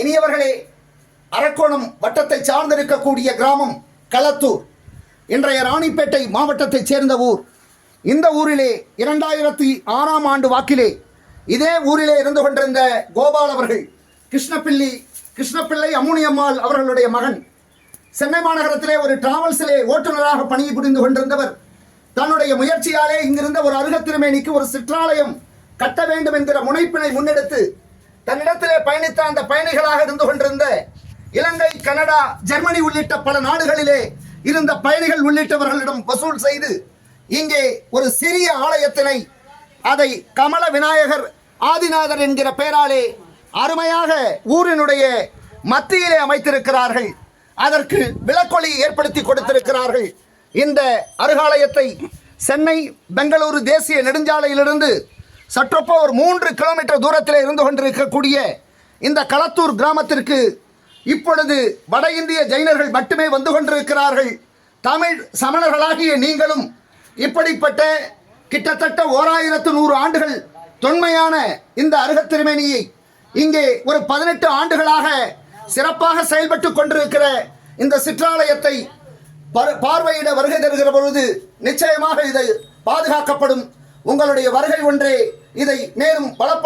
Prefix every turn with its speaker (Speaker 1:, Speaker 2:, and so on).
Speaker 1: இனியவர்களே அரக்கோணம் வட்டத்தை சார்ந்திருக்கக்கூடிய கிராமம் களத்தூர். இன்றைய ராணிப்பேட்டை மாவட்டத்தைச் சேர்ந்த ஊர். இந்த ஊரிலே இரண்டாயிரத்தி ஆறாம் ஆண்டு வாக்கிலே இதே ஊரிலே இருந்து கொண்டிருந்த கோபால் அவர்கள் கிருஷ்ணப்பிள்ளி கிருஷ்ணப்பிள்ளை அம்முனியம்மாள் அவர்களுடைய மகன். சென்னை மாநகரத்திலே ஒரு டிராவல்ஸிலே ஓட்டுநராக பணிபுரிந்து கொண்டிருந்தவர். தன்னுடைய முயற்சியாலே இங்கிருந்த ஒரு அருகத்திருமேனிக்கு ஒரு சிற்றாலயம் கட்ட வேண்டும் என்கிற முனைப்பினை முன்னெடுத்து தன்னிடத்திலே பயணித்த அந்த பயணிகளாக இருந்து கொண்டிருந்த இலங்கை கனடா ஜெர்மனி உள்ளிட்ட பல நாடுகளிலே இருந்த பயணிகள் உள்ளிட்டவர்களிடம் வசூல் செய்து இங்கே ஒரு சிறிய ஆலயத்தினை அதை கமல விநாயகர் ஆதிநாதர் என்கிற பெயராலே அருமையாக ஊரினுடைய மத்தியிலே அமைத்திருக்கிறார்கள். அதற்கு விளக்கொலி ஏற்படுத்தி கொடுத்திருக்கிறார்கள். இந்த அருகாலயத்தை சென்னை பெங்களூரு தேசிய நெடுஞ்சாலையிலிருந்து சற்றொப்ப ஒரு மூன்று கிலோமீட்டர் தூரத்தில் இருந்து கொண்டிருக்கக்கூடிய இந்த களத்தூர் கிராமத்திற்கு இப்பொழுது வட இந்திய ஜைனர்கள் மட்டுமே வந்து கொண்டிருக்கிறார்கள். தமிழ் சமணர்களாகிய நீங்களும் இப்படிப்பட்ட கிட்டத்தட்ட ஓராயிரத்து நூறு ஆண்டுகள் தொன்மையான இந்த அருகத்திருமேனியை இங்கே ஒரு பதினெட்டு ஆண்டுகளாக சிறப்பாக செயல்பட்டு கொண்டிருக்கிற இந்த சிற்றாலயத்தை பார்வையிட வருகை தருகிற பொழுது நிச்சயமாக இது பாதுகாக்கப்படும். உங்களுடைய வருகை ஒன்றே இதை மேலும் பலப்ப